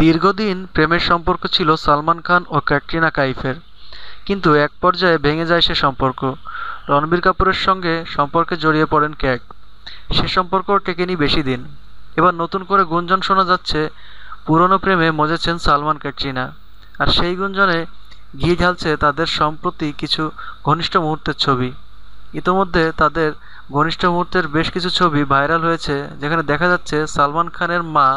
দীর্ঘদিন প্রেমের সম্পর্ক ছিল সালমান খান ও ক্যাটরিনা কাইফের। কিন্তু এক পর্যায়ে ভেঙে যায় সে সম্পর্ক। রণবীর কাপুরের সঙ্গে সম্পর্কে জড়িয়ে পড়েন ক্যাট সে সম্পর্কও টেকেনি বেশি দিন। এবার নতুন করে গুঞ্জন শোনা যাচ্ছে, পুরনো প্রেমে মজেছেন সালমান ক্যাটরিনা। আর সেই গুঞ্জনে ঘি ঢালছে তাদের সম্প্রতি কিছু ঘনিষ্ঠ মুহূর্তের ছবি। ইতোমধ্যে তাদের ঘনিষ্ঠ মুহূর্তের বেশ কিছু ছবি ভাইরাল হয়েছে, যেখানে দেখা যাচ্ছে সালমান খানের মা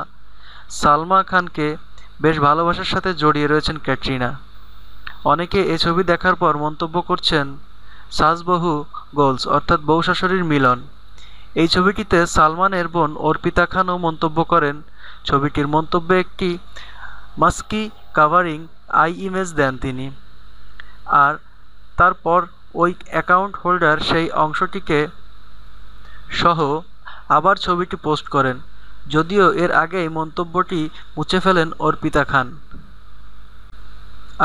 সালমা খানকে বেশ ভালোবাসার সাথে জড়িয়ে রয়েছেন ক্যাটরিনা। অনেকে এ ছবি দেখার পর মন্তব্য করছেন, সাজবহু গোলস অর্থাৎ বউ শাশুড়ির মিলন। এই ছবিটিতে সালমানের বোন অর্পিতা খানও মন্তব্য করেন, ছবিটির মন্তব্যে একটি মাস্কি কাভারিং আই ইমেজ দেন তিনি। আর তারপর ওই অ্যাকাউন্ট হোল্ডার সেই অংশটিকে সহ আবার ছবিটি পোস্ট করেন। যদিও এর আগেই মন্তব্যটি মুছে ফেলেন অর্পিতা খান।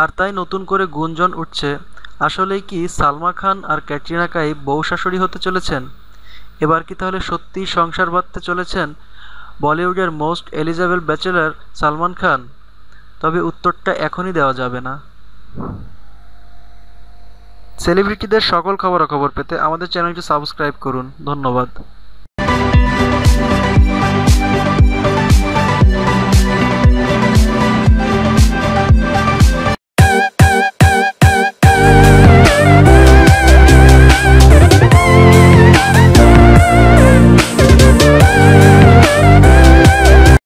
আর তাই নতুন করে গুঞ্জন উঠছে, আসলেই কি সালমা খান আর ক্যাটরিনা কাইফ বউ শাশুড়ি হতে চলেছেন? এবার কি তাহলে সত্যিই সংসার বাঁধতে চলেছেন বলিউডের most eligible bachelor Salman Khan? তবে উত্তরটা এখনই দেওয়া যাবে না। সেলিব্রিটিদের সকল খবরাখবর পেতে আমাদের চ্যানেলটি সাবস্ক্রাইব করুন। ধন্যবাদ।